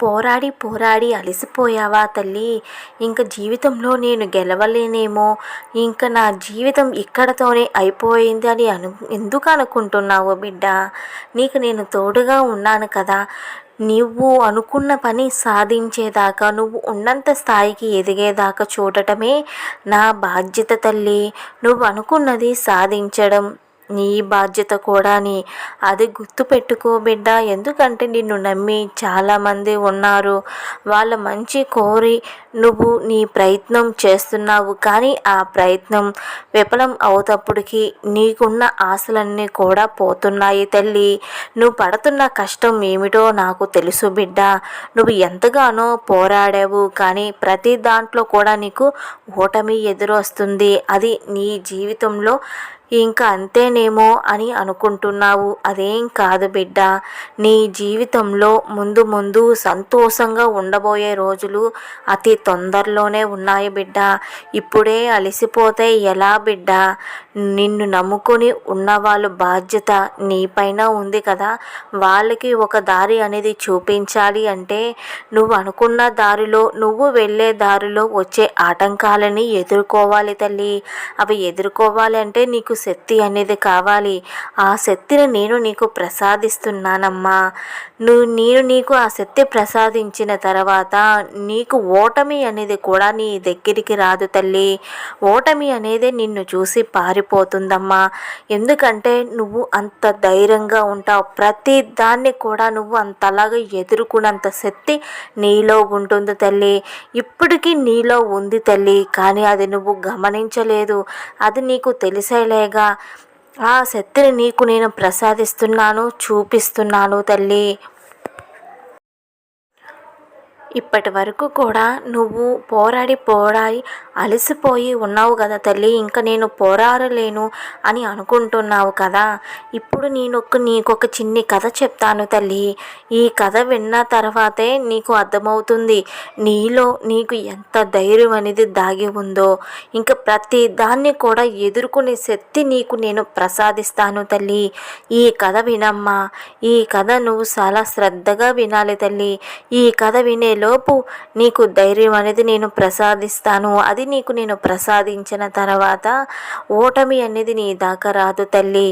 పోరాడి పోరాడి అలసిపోయావా తల్లి? ఇంక జీవితంలో నేను గెలవలేనేమో. ఇంక నా జీవితం ఇక్కడతోనే అయిపోయింది అని అను ఎందుకు అనుకుంటున్నావు బిడ్డ? నీకు నేను తోడుగా ఉన్నాను కదా. నువ్వు అనుకున్న పని సాధించేదాకా నువ్వు ఉన్నంత స్థాయికి ఎదిగేదాకా చూడటమే నా బాధ్యత తల్లి. నువ్వు అనుకున్నది సాధించడం నీ బాధ్యత కూడా అని అది గుర్తుపెట్టుకో బిడ్డ. ఎందుకంటే నిన్ను నమ్మి చాలామంది ఉన్నారు. వాళ్ళ మంచి కోరి నువ్వు నీ ప్రయత్నం చేస్తున్నావు. కానీ ఆ ప్రయత్నం విఫలం అవుతప్పటికి నీకున్న ఆశలన్నీ కూడా పోతున్నాయి తల్లి. నువ్వు పడుతున్న కష్టం ఏమిటో నాకు తెలుసు బిడ్డ. నువ్వు ఎంతగానో పోరాడావు. కానీ ప్రతి దాంట్లో కూడా నీకు ఓటమి ఎదురొస్తుంది. అది నీ జీవితంలో ఇంకా అంతేనేమో అని అనుకుంటున్నావు. అదేం కాదు బిడ్డ. నీ జీవితంలో ముందు ముందు సంతోషంగా ఉండబోయే రోజులు అతి తొందరలోనే ఉన్నాయి బిడ్డ. ఇప్పుడే అలసిపోతే ఎలా బిడ్డ? నిన్ను నమ్ముకొని ఉన్నవాళ్ళు బాధ్యత నీపైన ఉంది కదా. వాళ్ళకి ఒక దారి అనేది చూపించాలి అంటే నువ్వు అనుకున్న దారిలో నువ్వు వెళ్ళే దారిలో వచ్చే ఆటంకాలని ఎదుర్కోవాలి తల్లి. అవి ఎదుర్కోవాలి అంటే నీకు శక్తి అనేది కావాలి. ఆ శక్తిని నేను నీకు ప్రసాదిస్తున్నానమ్మా. నువ్వు నేను నీకు ఆ శక్తి ప్రసాదించిన తర్వాత నీకు ఓటమి అనేది కూడా నీ దగ్గరికి రాదు తల్లి. ఓటమి అనేది నిన్ను చూసి పారిపోతుందమ్మా. ఎందుకంటే నువ్వు అంత ధైర్యంగా ఉంటావు. ప్రతి దాన్ని కూడా నువ్వు అంతలాగా ఎదుర్కొన్నంత శక్తి నీలో ఉంటుంది తల్లి. ఇప్పటికీ నీలో ఉంది తల్లి. కానీ అది నువ్వు గమనించలేదు. అది నీకు తెలిసేలే. ఆ శక్తిని నీకు నేను ప్రసాదిస్తున్నాను చూపిస్తున్నాను తల్లి. ఇప్పటి వరకు కూడా నువ్వు పోరాడి పోరాడి అలసిపోయి ఉన్నావు కదా తల్లి. ఇంకా నేను పోరాడలేను అని అనుకుంటున్నావు కదా. ఇప్పుడు నేను ఒక నీకు ఒక చిన్ని కథ చెప్తాను తల్లి. ఈ కథ విన్న తర్వాతే నీకు అర్థమవుతుంది. నీలో నీకు ఎంత ధైర్యం అనేది దాగి ఉందో. ఇంకా ప్రతి దాన్ని కూడా ఎదుర్కొనే శక్తి నీకు నేను ప్రసాదిస్తాను తల్లి. ఈ కథ వినమ్మా. ఈ కథ నువ్వు చాలా శ్రద్ధగా వినాలి తల్లి. ఈ కథ వినేలో లోపు నీకు ధైర్యం అనేది నేను ప్రసాదిస్తాను. అది నీకు నేను ప్రసాదించిన తర్వాత ఓటమి అనేది నీ దాకా రాదు తల్లి.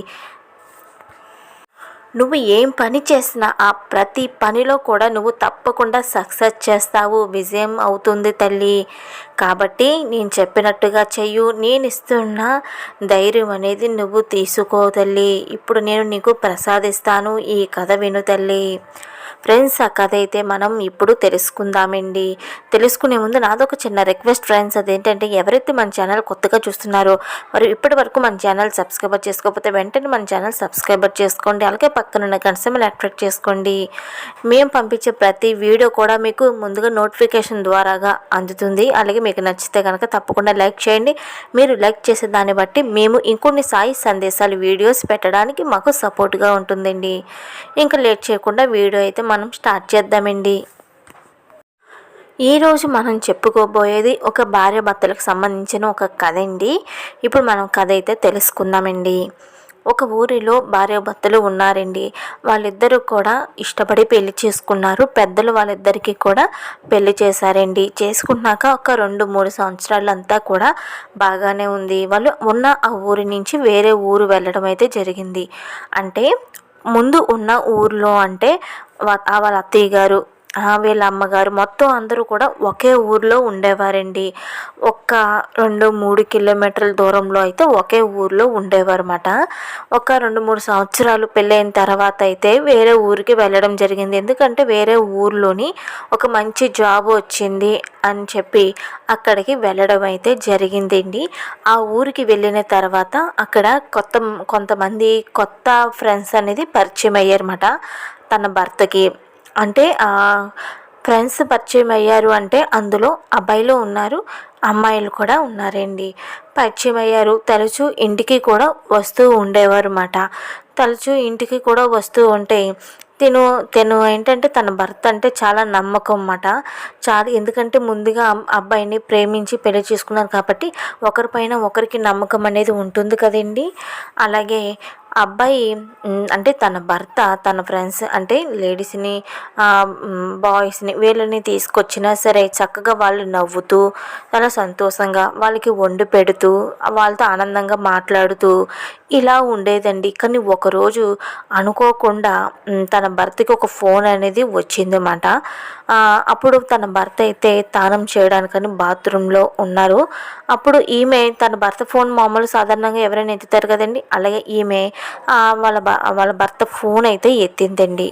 నువ్వు ఏం పని చేసినా ఆ ప్రతి పనిలో కూడా నువ్వు తప్పకుండా సక్సెస్ చేస్తావు. విజయం అవుతుంది తల్లి. కాబట్టి నేను చెప్పినట్టుగా చెయ్యు. నేను ఇస్తున్న ధైర్యం అనేది నువ్వు తీసుకో తల్లి. ఇప్పుడు నేను నీకు ప్రసాదిస్తాను. ఈ కథ విను తల్లి. ఫ్రెండ్స్ ఆ కథ అయితే మనం ఇప్పుడు తెలుసుకుందామండి. తెలుసుకునే ముందు నాదొక చిన్న రిక్వెస్ట్ ఫ్రెండ్స్ అదేంటంటే ఎవరైతే మన ఛానల్ కొత్తగా చూస్తున్నారో మరి ఇప్పటి వరకు మన ఛానల్ సబ్స్క్రైబర్ చేసుకోకపోతే వెంటనే మన ఛానల్ సబ్స్క్రైబర్ చేసుకోండి. అలాగే పక్కనున్న కన్సెమల్ అట్రాక్ట్ చేసుకోండి. మేము పంపించే ప్రతి వీడియో కూడా మీకు ముందుగా నోటిఫికేషన్ ద్వారాగా అందుతుంది. అలాగే మీకు నచ్చితే కనుక తప్పకుండా లైక్ చేయండి. మీరు లైక్ చేసే దాన్ని బట్టి మేము ఇంకొన్ని సాయి సందేశాలు వీడియోస్ పెట్టడానికి మాకు సపోర్ట్గా ఉంటుందండి. ఇంకా లేట్ చేయకుండా వీడియో అయితే మనం స్టార్ట్ చేద్దామండి. ఈరోజు మనం చెప్పుకోబోయేది ఒక భార్య భర్తలకు సంబంధించిన ఒక కథ అండి ఇప్పుడు మనం కథ అయితే తెలుసుకుందామండి. ఒక ఊరిలో భార్య భర్తలు ఉన్నారండి. వాళ్ళిద్దరూ కూడా ఇష్టపడి పెళ్ళి చేసుకున్నారు. పెద్దలు వాళ్ళిద్దరికీ కూడా పెళ్ళి చేశారండి. చేసుకున్నాక ఒక రెండు మూడు సంవత్సరాలంతా కూడా బాగానే ఉంది. వాళ్ళు ఉన్న ఆ ఊరి నుంచి వేరే ఊరు వెళ్ళడం అయితే జరిగింది. అంటే ముందు ఉన్న ఊర్లో అంటే వాళ్ళ అత్తయ్య గారు వీళ్ళ అమ్మగారు మొత్తం అందరూ కూడా ఒకే ఊర్లో ఉండేవారండి. ఒక్క రెండు మూడు కిలోమీటర్ల దూరంలో అయితే ఒకే ఊర్లో ఉండేవారన్నమాట. ఒక రెండు మూడు సంవత్సరాలు పెళ్ళైన తర్వాత అయితే వేరే ఊరికి వెళ్ళడం జరిగింది. ఎందుకంటే వేరే ఊర్లోని ఒక మంచి జాబ్ వచ్చింది అని చెప్పి అక్కడికి వెళ్ళడం అయితే జరిగిందండి. ఆ ఊరికి వెళ్ళిన తర్వాత అక్కడ కొత్త కొంతమంది కొత్త ఫ్రెండ్స్ అనేది పరిచయం అయ్యారన్నమాట. తన భర్తకి అంటే ఫ్రెండ్స్ పరిచయం అయ్యారు అంటే అందులో అబ్బాయిలు ఉన్నారు అమ్మాయిలు కూడా ఉన్నారండి. పరిచయం అయ్యారు. తరచూ ఇంటికి కూడా వస్తూ ఉండేవారు అన్నమాట తరచూ ఇంటికి కూడా వస్తూ ఉంటే తిను తను ఏంటంటే తన భర్త అంటే చాలా నమ్మకం అన్నమాట. చాలా ఎందుకంటే ముందుగా అబ్బాయిని ప్రేమించి పెళ్ళి చేసుకున్నారు కాబట్టి ఒకరిపైన ఒకరికి నమ్మకం అనేది ఉంటుంది కదండి. అలాగే అబ్బాయి అంటే తన భర్త తన ఫ్రెండ్స్ అంటే లేడీస్ని బాయ్స్ని వీళ్ళని తీసుకొచ్చినా సరే చక్కగా వాళ్ళు నవ్వుతూ చాలా సంతోషంగా వాళ్ళకి వండి పెడుతూ వాళ్ళతో ఆనందంగా మాట్లాడుతూ ఇలా ఉండేదండి. కానీ ఒకరోజు అనుకోకుండా తన భర్తకి ఒక ఫోన్ అనేది వచ్చిందన్నమాట. అప్పుడు తన భర్త అయితే తానం చేయడానికని బాత్రూంలో ఉన్నారు. అప్పుడు ఈమె తన భర్త ఫోన్ మామూలు సాధారణంగా ఎవరైనా ఎత్తుతారు కదండి? అలాగే ఈమె వాళ్ళ వాళ్ళ భర్త ఫోన్ అయితే ఎత్తిందండి.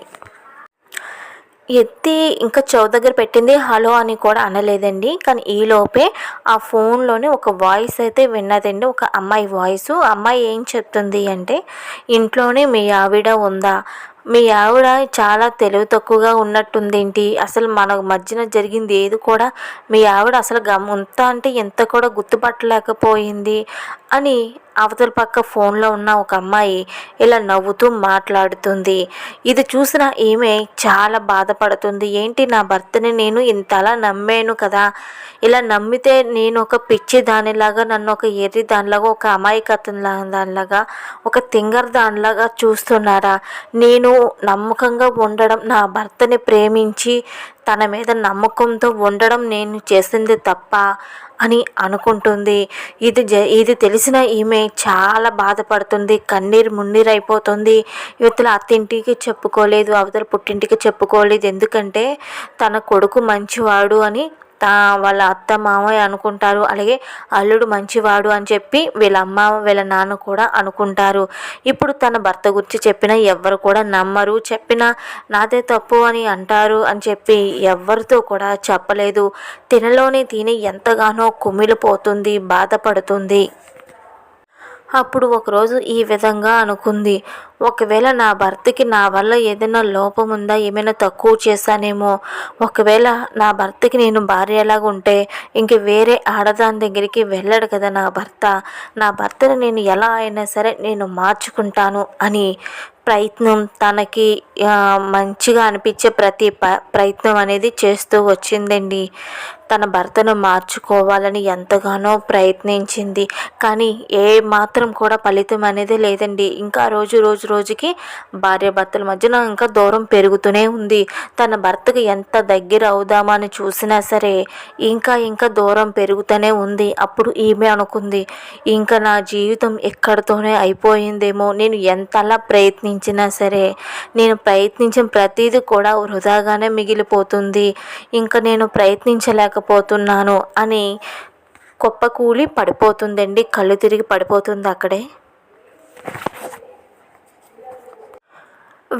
ఎత్తి ఇంకా చెవు దగ్గర పెట్టింది హలో అని కూడా అనలేదండి. కానీ ఈలోపే ఆ ఫోన్లోనే ఒక వాయిస్ అయితే విన్నదండి. ఒక అమ్మాయి వాయిస్. అమ్మాయి ఏం చెప్తుంది అంటే ఇంట్లోనే మీ ఆవిడ ఉందా? మీ ఆవిడ చాలా తెలివి తక్కువగా ఉన్నట్టుంది ఏంటి అసలు మన మధ్యన జరిగింది ఏది కూడా మీ ఆవిడ అసలు గమంత అంటే ఎంత కూడా గుర్తుపట్టలేకపోయింది అని అవతల పక్క ఫోన్లో ఉన్న ఒక అమ్మాయి ఇలా నవ్వుతూ మాట్లాడుతుంది. ఇది చూసిన ఈమె చాలా బాధపడుతుంది. ఏంటి నా భర్తని నేను ఇంతలా నమ్మాను కదా? ఇలా నమ్మితే నేను ఒక పిచ్చి దానిలాగా నన్ను ఒక ఎర్రి దానిలాగా ఒక అమాయకత్వం దానిలాగా ఒక తింగర్ దానిలాగా చూస్తున్నారా? నేను నమ్మకంగా ఉండడం నా భర్తని ప్రేమించి తన మీద నమ్మకంతో ఉండడం నేను చేసింది తప్ప అని అనుకుంటుంది. ఇది జ ఇది తెలిసిన ఈమె చాలా బాధపడుతుంది కన్నీరు మున్నీరు అయిపోతుంది ఇవతల అత్తింటికి చెప్పుకోలేదు అవతల పుట్టింటికి చెప్పుకోలేదు. ఎందుకంటే తన కొడుకు మంచివాడు అని వాళ్ళ అత్త మామయ్య అనుకుంటారు. అలాగే అల్లుడు మంచివాడు అని చెప్పి వీళ్ళ అమ్మ వీళ్ళ నాన్న కూడా అనుకుంటారు. ఇప్పుడు తన భర్త గురించి చెప్పినా ఎవ్వరు కూడా నమ్మరు. చెప్పినా నాదే తప్పు అని అంటారు అని చెప్పి ఎవరితో కూడా చెప్పలేదు. తినలోనే తిని ఎంతగానో కుమిలిపోతుంది బాధపడుతుంది. అప్పుడు ఒకరోజు ఈ విధంగా అనుకుంది. ఒకవేళ నా భర్తకి నా వల్ల ఏదైనా లోపం ఉందా ఏమైనా తక్కువ చేశానేమో. ఒకవేళ నా భర్తకి నేను భార్యలాగా ఉంటే ఇంక వేరే ఆడదాని దగ్గరికి వెళ్ళడు కదా నా భర్త. నా భర్తను నేను ఎలా అయినా సరే నేను మార్చుకుంటాను అని ప్రయత్నం తనకి మంచిగా అనిపించే ప్రతి ప్రయత్నం అనేది చేస్తూ వచ్చిందండి. తన భర్తను మార్చుకోవాలని ఎంతగానో ప్రయత్నించింది. కానీ ఏ మాత్రం కూడా ఫలితం అనేది లేదండి. ఇంకా రోజు రోజు రోజుకి భార్య భర్తల మధ్యన ఇంకా దూరం పెరుగుతూనే ఉంది. తన భర్తకు ఎంత దగ్గర అవుదామని చూసినా సరే ఇంకా ఇంకా దూరం పెరుగుతూనే ఉంది. అప్పుడు ఈమె అనుకుంది ఇంకా నా జీవితం ఎక్కడితోనే అయిపోయిందేమో. నేను ఎంతలా ప్రయత్నించినా సరే నేను ప్రయత్నించిన ప్రతిదీ కూడా వృధాగానే మిగిలిపోతుంది. ఇంకా నేను ప్రయత్నించలేక చేయలేకపోతున్నాను అని కుప్పకూలి పడిపోతుందండి కళ్ళు తిరిగి పడిపోతుంది అక్కడే.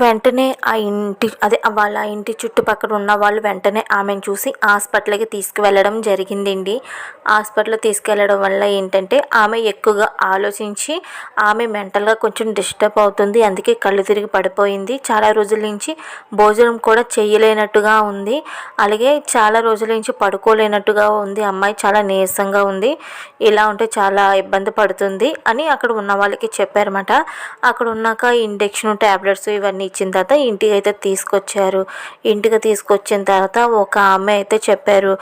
వెంటనే ఆ ఇంటి అదే వాళ్ళ ఇంటి చుట్టుపక్కల ఉన్న వాళ్ళు వెంటనే ఆమెను చూసి హాస్పిటల్కి తీసుకువెళ్ళడం జరిగిందండి. హాస్పిటల్ తీసుకెళ్ళడం వల్ల ఏంటంటే ఆమె ఎక్కువగా ఆలోచించి ఆమె మెంటల్గా కొంచెం డిస్టర్బ్ అవుతుంది. అందుకే కళ్ళు తిరిగి పడిపోయింది. చాలా రోజుల నుంచి భోజనం కూడా చేయలేనట్టుగా ఉంది. అలాగే చాలా రోజుల నుంచి పడుకోలేనట్టుగా ఉంది. అమ్మాయి చాలా నీరసంగా ఉంది. ఇలా ఉంటే చాలా ఇబ్బంది పడుతుంది అని అక్కడ ఉన్న వాళ్ళకి చెప్పారన్నమాట. అక్కడ ఉన్నాక ఇండక్షన్ ట్యాబ్లెట్స్ ఇవన్నీ అన్నీ ఇచ్చిన తర్వాత ఇంటికి అయితే తీసుకొచ్చారు. ఇంటికి తీసుకొచ్చిన తర్వాత ఒక ఆమె అయితే చెప్పారు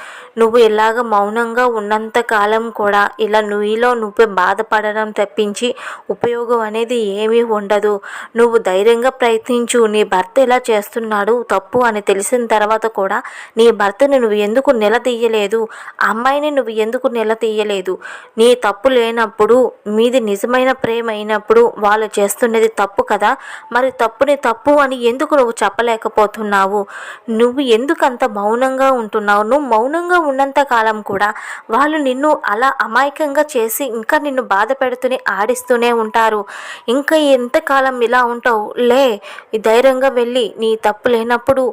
నువ్వు ఇలాగ మౌనంగా ఉన్నంత కాలం కూడా ఇలా నువ్వులో నువ్వే బాధపడడం తప్పించి ఉపయోగం అనేది ఏమీ ఉండదు. నువ్వు ధైర్యంగా ప్రయత్నించు నీ భర్త ఇలా చేస్తున్నాడు తప్పు అని తెలిసిన తర్వాత కూడా నీ భర్తను నువ్వు ఎందుకు నిలదీయలేదు? అమ్మాయిని నువ్వు ఎందుకు నిలదీయలేదు? నీ తప్పు లేనప్పుడు మీది నిజమైన ప్రేమ అయినప్పుడు వాళ్ళు చేస్తున్నది తప్పు కదా? మరి తప్పుని తప్పు అని ఎందుకు నువ్వు చెప్పలేకపోతున్నావు? నువ్వు ఎందుకు అంత మౌనంగా ఉంటున్నావు? నువ్వు మౌనంగా ఉన్నంత కాలం కూడా వాళ్ళు నిన్ను అలా అమాయకంగా చేసి ఇంకా నిన్ను బాధ పెడుతూనే ఆడిస్తూనే ఉంటారు. ఇంకా ఎంతకాలం ఇలా ఉంటావు? లే ధైర్యంగా వెళ్ళి నీ తప్పు లేనప్పుడు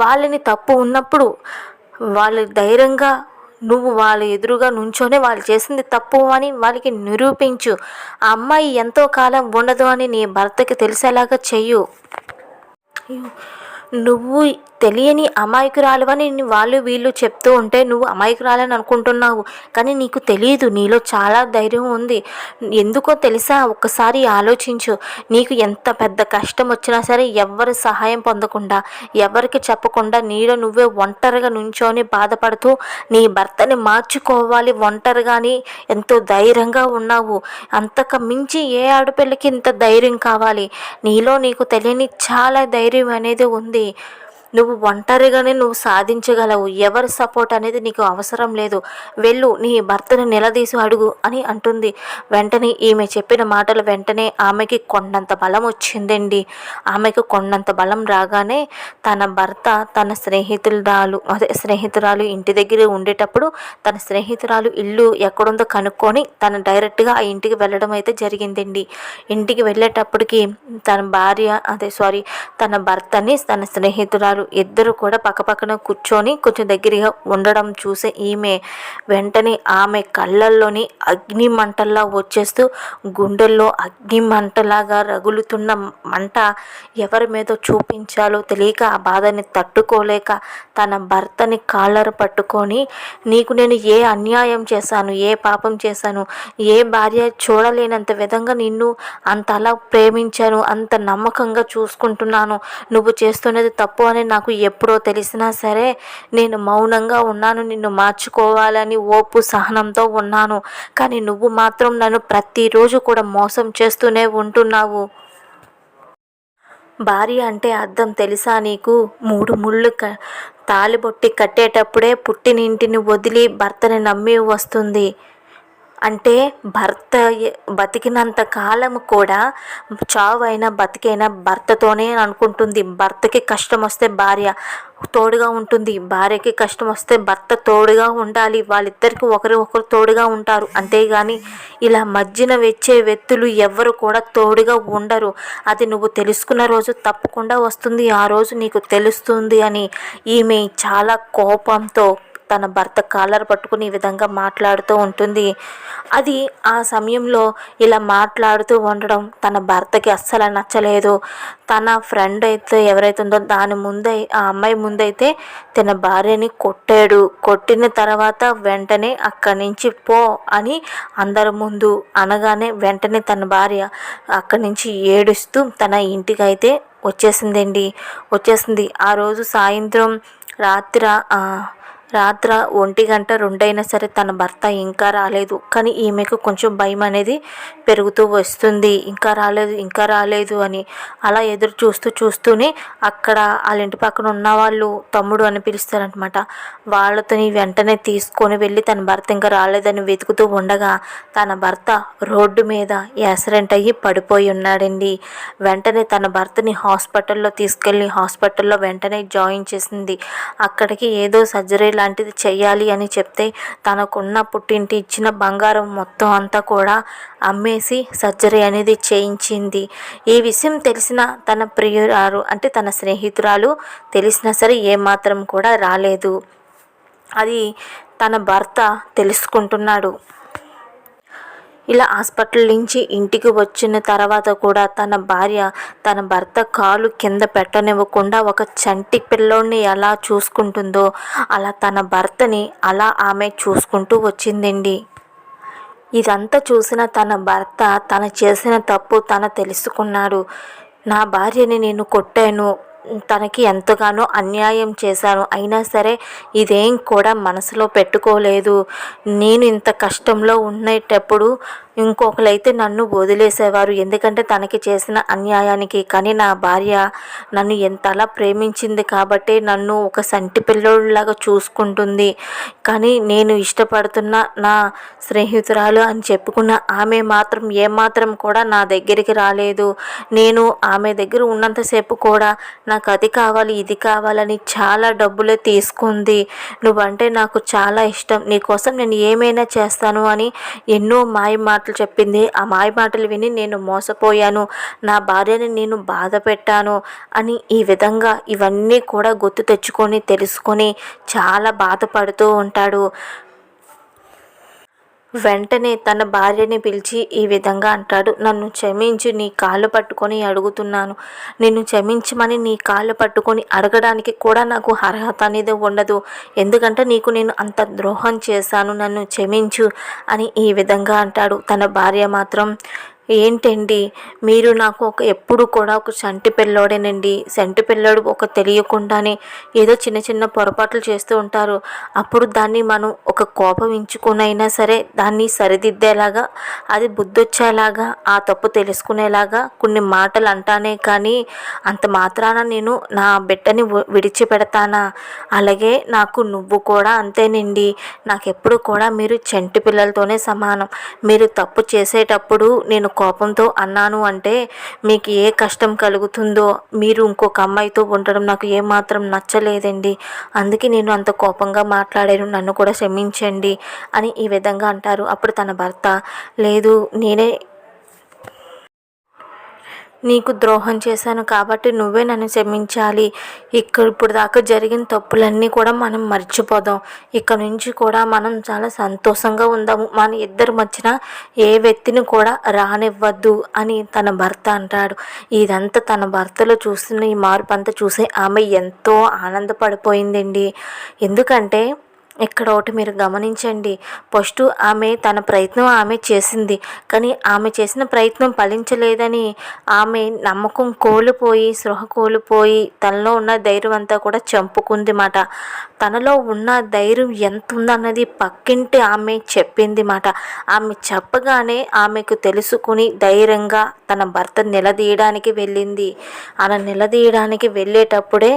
వాళ్ళని తప్పు ఉన్నప్పుడు వాళ్ళు ధైర్యంగా నువ్వు వాళ్ళ ఎదురుగా నుంచోనే వాళ్ళు చేసింది తప్పు అని వాళ్ళకి నిరూపించు. ఆ అమ్మాయి ఎంతో కాలం ఉండదు అని నీ భర్తకి తెలిసేలాగా చెయ్యు. నువ్వు తెలియని అమాయకురాలువని వాళ్ళు వీళ్ళు చెప్తూ ఉంటే నువ్వు అమాయకురాలని అనుకుంటున్నావు. కానీ నీకు తెలియదు నీలో చాలా ధైర్యం ఉంది. ఎందుకో తెలుసా? ఒక్కసారి ఆలోచించు. నీకు ఎంత పెద్ద కష్టం వచ్చినా సరే ఎవరి సహాయం పొందకుండా ఎవరికి చెప్పకుండా నీలో నువ్వే ఒంటరిగా నుంచోని బాధపడుతూ నీ భర్తని మార్చుకోవాలి ఒంటరిగాని ఎంతో ధైర్యంగా ఉన్నావు. అంతకు మించి ఏ ఆడపిల్లకి ఇంత ధైర్యం కావాలి? నీలో నీకు తెలియని చాలా ధైర్యం అనేది ఉంది. ดี నువ్వు ఒంటరిగానే నువ్వు సాధించగలవు. ఎవరి సపోర్ట్ అనేది నీకు అవసరం లేదు. వెళ్ళు నీ భర్తను నిలదీసి అడుగు అని అంటుంది. వెంటనే ఈమె చెప్పిన మాటలు వెంటనే ఆమెకి కొండంత బలం వచ్చిందండి. ఆమెకు కొండంత బలం రాగానే తన భర్త తన స్నేహితురాలు అదే స్నేహితురాలు ఇంటి దగ్గర ఉండేటప్పుడు తన స్నేహితురాలు ఇల్లు ఎక్కడుందో కనుక్కొని తను డైరెక్ట్గా ఆ ఇంటికి వెళ్ళడం అయితే జరిగిందండి. ఇంటికి వెళ్ళేటప్పటికి తన భార్య అదే సారీ తన భర్తని తన స్నేహితురాలు ఇద్దరు కూడా పక్కపక్కన కూర్చొని కొంచెం దగ్గరగా ఉండడం చూసే ఈమె వెంటనే ఆమె కళ్ళల్లోని అగ్ని మంటల్లా వచ్చేస్తూ గుండెల్లో అగ్ని మంటలాగా రగులుతున్న మంట ఎవరి మీద చూపించాలో తెలియక ఆ బాధని తట్టుకోలేక తన భర్తని కాళ్ళరు పట్టుకొని నీకు నేను ఏ అన్యాయం చేశాను ఏ పాపం చేశాను ఏ భార్య చూడలేనంత విధంగా నిన్ను అంతలా ప్రేమించాను అంత నమ్మకంగా చూసుకుంటున్నాను నువ్వు చేస్తున్నది తప్పు అని నాకు ఎప్పుడో తెలిసినా సరే నేను మౌనంగా ఉన్నాను నిన్ను మార్చుకోవాలని ఓపు సహనంతో ఉన్నాను. కానీ నువ్వు మాత్రం నన్ను ప్రతిరోజు కూడా మోసం చేస్తూనే ఉంటున్నావు. భార్య అంటే అర్థం తెలుసా నీకు? మూడు ముళ్ళు క తాలిబొట్టి కట్టేటప్పుడే పుట్టినింటిని వదిలి భర్తని నమ్మి వస్తుంది. అంటే భర్త బతికినంత కాలం కూడా చావైనా బతికైనా భర్తతోనే అనుకుంటుంది. భర్తకి కష్టం వస్తే భార్య తోడుగా ఉంటుంది. భార్యకి కష్టం వస్తే భర్త తోడుగా ఉండాలి. వాళ్ళిద్దరికి ఒకరు ఒకరు తోడుగా ఉంటారు. అంతేగాని ఇలా మధ్యన వచ్చే వ్యక్తులు ఎవరు కూడా తోడుగా ఉండరు. అది నువ్వు తెలుసుకున్న రోజు తప్పకుండా వస్తుంది. ఆ రోజు నీకు తెలుస్తుంది అని ఈమె చాలా కోపంతో తన భర్త కాలర్ పట్టుకుని ఈ విధంగా మాట్లాడుతూ ఉంటుంది. అది ఆ సమయంలో ఇలా మాట్లాడుతూ ఉండడం తన భర్తకి అస్సలు నచ్చలేదు. తన ఫ్రెండ్ అయితే ఎవరైతే ఉందో దాని ముందే ఆ అమ్మాయి ముందైతే తన భార్యని కొట్టాడు. కొట్టిన తర్వాత వెంటనే అక్కడి నుంచి పో అని అందరి ముందు అనగానే వెంటనే తన భార్య అక్కడి నుంచి ఏడుస్తూ తన ఇంటికి అయితే వచ్చేసిందండి. వచ్చేసింది. ఆ రోజు సాయంత్రం రాత్రి రాత్ర ఒంటి గంట రెండైనా సరే తన భర్త ఇంకా రాలేదు. కానీ ఈమెకు కొంచెం భయం అనేది పెరుగుతూ వస్తుంది. ఇంకా రాలేదు ఇంకా రాలేదు అని అలా ఎదురు చూస్తూ చూస్తూనే అక్కడ వాళ్ళ ఇంటి పక్కన ఉన్న వాళ్ళు తమ్ముడు అని పిలుస్తారనమాట వాళ్ళతోని వెంటనే తీసుకొని వెళ్ళి తన భర్త ఇంకా రాలేదని వెతుకుతూ ఉండగా తన భర్త రోడ్డు మీద యాక్సిడెంట్ అయ్యి పడిపోయి ఉన్నాడండి. వెంటనే తన భర్తని హాస్పిటల్లో తీసుకెళ్ళి హాస్పిటల్లో వెంటనే జాయిన్ చేసింది. అక్కడికి ఏదో సర్జరీ లాంటిది చెయ్యాలి అని చెప్తే తనకున్న పుట్టింటి ఇచ్చిన బంగారం మొత్తం అంతా కూడా అమ్మేసి సర్జరీ అనేది చేయించింది. ఈ విషయం తెలిసిన తన ప్రియురాలు అంటే తన స్నేహితురాలు తెలిసినా సరే ఏమాత్రం కూడా రాలేదు. అది తన భర్త తెలుసుకుంటున్నాడు. ఇలా హాస్పిటల్ నుంచి ఇంటికి వచ్చిన తర్వాత కూడా తన భార్య తన భర్త కాలు కింద పెట్టనివ్వకుండా ఒక చంటి పిల్లోడిని ఎలా చూసుకుంటుందో అలా తన భర్తని అలా ఆమె చూసుకుంటూ వచ్చిందండి. ఇదంతా చూసిన తన భర్త తన చేసిన తప్పు తన తెలుసుకున్నాడు. నా భార్యని నేను కొట్టాను తనకి ఎంతగానో అన్యాయం చేశాను. అయినా సరే ఇదేం కూడా మనసులో పెట్టుకోలేదు. నేను ఇంత కష్టంలో ఉండేటప్పుడు ఇంకొకరైతే నన్ను వదిలేసేవారు. ఎందుకంటే తనకి చేసిన అన్యాయానికి కానీ నా భార్య నన్ను ఎంతలా ప్రేమించింది కాబట్టి నన్ను ఒక సంటి పిల్లోడిలాగా చూసుకుంటుంది. కానీ నేను ఇష్టపడుతున్న నా స్నేహితురాలు అని చెప్పుకున్న ఆమె మాత్రం ఏమాత్రం కూడా నా దగ్గరికి రాలేదు. నేను ఆమె దగ్గర ఉన్నంతసేపు కూడా నాకు అది కావాలి ఇది కావాలని చాలా డబ్బులే తీసుకుంది. నువ్వంటే నాకు చాలా ఇష్టం. నీకోసం నేను ఏమైనా చేస్తాను అని ఎన్నో మాయ మాటలు చెప్పింది. ఆ మాయ మాటలు విని నేను మోసపోయాను. నా భార్యని నేను బాధ పెట్టాను అని ఈ విధంగా ఇవన్నీ కూడా గుర్తు తెచ్చుకొని తెలుసుకొని చాలా బాధపడుతూ ఉంటాడు. వెంటనే తన భార్యని పిలిచి ఈ విధంగా అంటాడు. నన్ను క్షమించి నీ కాళ్ళు పట్టుకొని అడుగుతున్నాను. నిన్ను క్షమించమని నీ కాళ్ళు పట్టుకొని అడగడానికి కూడా నాకు అర్హత అనేది ఉండదు. ఎందుకంటే నీకు నేను అంత ద్రోహం చేశాను. నన్ను క్షమించు అని ఈ విధంగా అంటాడు. తన భార్య మాత్రం ఏంటండి? మీరు నాకు ఒక ఎప్పుడు కూడా ఒక చంటి పిల్లోడేనండి. చంటి పిల్లోడు ఒక తెలియకుండానే ఏదో చిన్న చిన్న పొరపాట్లు చేస్తూ ఉంటారు. అప్పుడు దాన్ని మనం ఒక కోపం ఇంచుకునైనా సరే దాన్ని సరిదిద్దేలాగా అది బుద్ధొచ్చేలాగా ఆ తప్పు తెలుసుకునేలాగా కొన్ని మాటలు అంటానే కానీ అంత మాత్రాన నేను నా బిడ్డని విడిచిపెడతానా? అలాగే నాకు నువ్వు కూడా అంతేనండి. నాకెప్పుడు కూడా మీరు చంటి పిల్లలతోనే సమానం. మీరు తప్పు చేసేటప్పుడు నేను కోపంతో అన్నాను అంటే మీకు ఏ కష్టం కలుగుతుందో మీరు ఇంకొక అమ్మాయితో ఉండడం నాకు ఏమాత్రం నచ్చలేదండి. అందుకే నేను అంత కోపంగా మాట్లాడాను. నన్ను కూడా క్షమించండి అని ఈ విధంగా అంటారు. అప్పుడు తన భర్త లేదు నేనే నీకు ద్రోహం చేశాను కాబట్టి నువ్వే నన్ను క్షమించాలి. ఇక్కడ ఇప్పుడు దాకా జరిగిన తప్పులన్నీ కూడా మనం మర్చిపోదాం. ఇక్కడ నుంచి కూడా మనం చాలా సంతోషంగా ఉందాము. మన ఇద్దరు మధ్యన ఏ వ్యక్తిని కూడా రానివ్వద్దు అని తన భర్త అంటాడు. ఇదంతా తన భర్తలో చూస్తున్న ఈ మార్పు అంతా చూసి ఆమె ఎంతో ఆనందపడిపోయిందండి. ఎందుకంటే ఇక్కడ ఒకటి మీరు గమనించండి. ఫస్ట్ ఆమె తన ప్రయత్నం ఆమె చేసింది. కానీ ఆమె చేసిన ప్రయత్నం ఫలించలేదని ఆమె నమ్మకం కోల్పోయి సృహ కోల్పోయి తనలో ఉన్న ధైర్యం అంతా కూడా చంపుకుంది మాట. తనలో ఉన్న ధైర్యం ఎంత ఉందన్నది పక్కింటి ఆమె చెప్పింది మాట. ఆమె చెప్పగానే ఆమెకు తెలుసుకుని ధైర్యంగా తన భర్త నిలదీయడానికి వెళ్ళింది. అలా నిలదీయడానికి వెళ్ళేటప్పుడే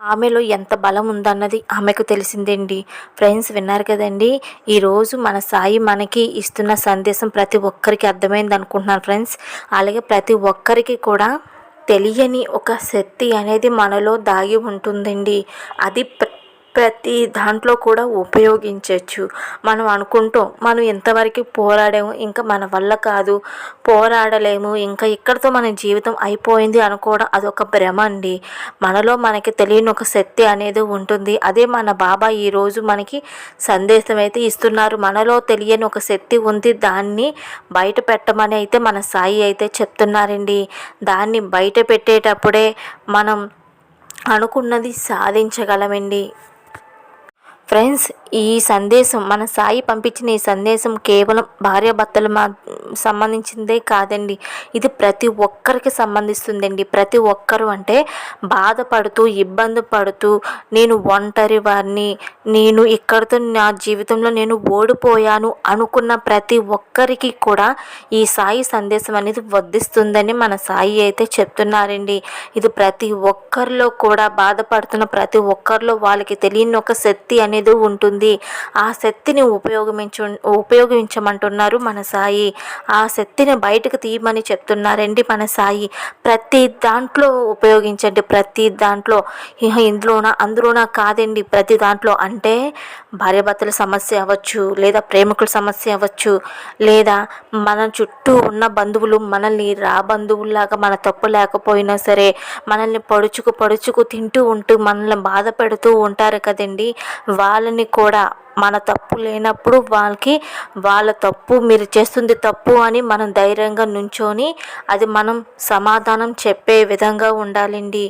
ఆమెలో ఎంత బలం ఉందన్నది ఆమెకు తెలిసిందండి. ఫ్రెండ్స్ విన్నారు కదండి? ఈరోజు మన సాయి మనకి ఇస్తున్న సందేశం ప్రతి ఒక్కరికి అర్థమైంది అనుకుంటున్నాను ఫ్రెండ్స్. అలాగే ప్రతి ఒక్కరికి కూడా తెలియని ఒక శక్తి అనేది మనలో దాగి ఉంటుందండి. అది ప్రతి దాంట్లో కూడా ఉపయోగించవచ్చు మనం అనుకుంటాం మనం ఇంతవరకు పోరాడాము ఇంకా మన వల్ల కాదు పోరాడలేము ఇంకా ఇక్కడితో మన జీవితం అయిపోయింది అనుకోవడం అదొక భ్రమ అండి. మనలో మనకి తెలియని ఒక శక్తి అనేది ఉంటుంది. అదే మన బాబా ఈరోజు మనకి సందేశం అయితే ఇస్తున్నారు. మనలో తెలియని ఒక శక్తి ఉంది. దాన్ని బయట పెట్టమని అయితే మన సాయి అయితే చెప్తున్నారండి. దాన్ని బయట పెట్టేటప్పుడే మనం అనుకున్నది సాధించగలమండి. ఫ్రెండ్స్ ఈ సందేశం మన సాయి పంపించిన ఈ సందేశం కేవలం భార్యాభర్తలు మా సంబంధించిందే కాదండి. ఇది ప్రతి ఒక్కరికి సంబంధిస్తుందండి. ప్రతి ఒక్కరు అంటే బాధపడుతూ ఇబ్బంది పడుతూ నేను ఒంటరి వారిని నేను ఇక్కడితో నా జీవితంలో నేను ఓడిపోయాను అనుకున్న ప్రతి ఒక్కరికి కూడా ఈ సాయి సందేశం అనేది వర్ధిస్తుందని మన సాయి అయితే చెప్తున్నారండి. ఇది ప్రతి ఒక్కరిలో కూడా బాధపడుతున్న ప్రతి ఒక్కరిలో వాళ్ళకి తెలియని ఒక శక్తి అనేది అనేది ఉంటుంది. ఆ శక్తిని ఉపయోగించు ఉపయోగించమంటున్నారు మన సాయి ఆ శక్తిని బయటకు తీయమని చెప్తున్నారండి మన సాయి ప్రతి దాంట్లో ఉపయోగించండి. ప్రతి దాంట్లో ఇందులోన అందులోన కాదండి. ప్రతి దాంట్లో అంటే భార్యాభర్తల సమస్య అవ్వచ్చు లేదా ప్రేమికుల సమస్య అవ్వచ్చు లేదా మన చుట్టూ ఉన్న బంధువులు మనల్ని రా బంధువుల్లాగా మన తప్పు లేకపోయినా సరే మనల్ని పడుచుకు పడుచుకు తింటూ ఉంటూ మనల్ని బాధ పెడుతూ ఉంటారు కదండి. వాళ్ళని కూడా మన తప్పు లేనప్పుడు వాళ్ళకి వాళ్ళ తప్పు మీరు చేస్తుంది తప్పు అని మనం ధైర్యంగా నుంచొని అది మనం సమాధానం చెప్పే విధంగా ఉండాలండి.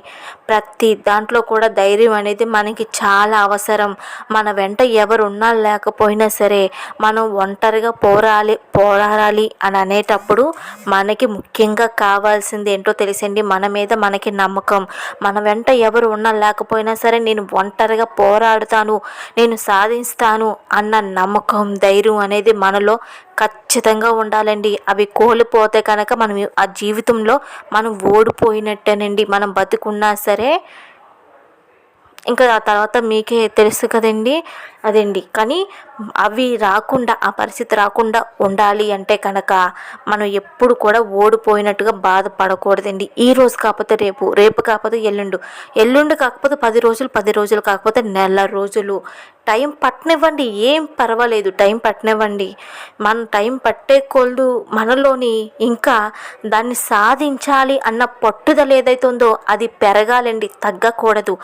ప్రతి దాంట్లో కూడా ధైర్యం అనేది మనకి చాలా అవసరం. మన వెంట ఎవరున్నా లేకపోయినా సరే మనం ఒంటరిగా పోరాలి పోరాడాలి అని అనేటప్పుడు మనకి ముఖ్యంగా కావాల్సింది ఏంటో తెలిసండి. మన మీద మనకి నమ్మకం. మన వెంట ఎవరు ఉన్నా లేకపోయినా సరే నేను ఒంటరిగా పోరాడుతాను నేను సాధిస్తాను చేస్తాను అన్న నమ్మకం ధైర్యం అనేది మనలో ఖచ్చితంగా ఉండాలండి. అవి కోల్పోతే కనుక మనం ఆ జీవితంలో మనం ఓడిపోయినట్టేనండి. మనం బతుకున్నా సరే ఇంకా ఆ తర్వాత మీకే తెలుసు కదండి అదండి. కానీ అవి రాకుండా ఆ పరిస్థితి రాకుండా ఉండాలి అంటే కనుక మనం ఎప్పుడు కూడా ఓడిపోయినట్టుగా బాధపడకూడదండి. ఈ రోజు కాకపోతే రేపు రేపు కాకపోతే ఎల్లుండు. ఎల్లుండి కాకపోతే పది రోజులు పది రోజులు కాకపోతే నెల రోజులు. టైం పట్టనివ్వండి ఏం పర్వాలేదు టైం పట్టనివ్వండి మన టైం పట్టే కొల్దు మనలోని. ఇంకా దాన్ని సాధించాలి అన్న పట్టుదల ఏదైతే ఉందో అది పెరగాలండి తగ్గకూడదు.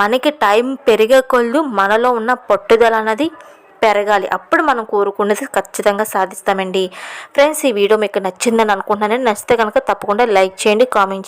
మనకి టైం పెరిగే కొల్దు మనలో ఉన్న పట్టుదల అన్నది పెరగాలి. అప్పుడు మనం కోరుకున్నది ఖచ్చితంగా సాధిస్తామండి. ఫ్రెండ్స్ ఈ వీడియో మీకు నచ్చిందని అనుకుంటున్నాను. నచ్చితే కనుక తప్పకుండా లైక్ చేయండి కామెంట్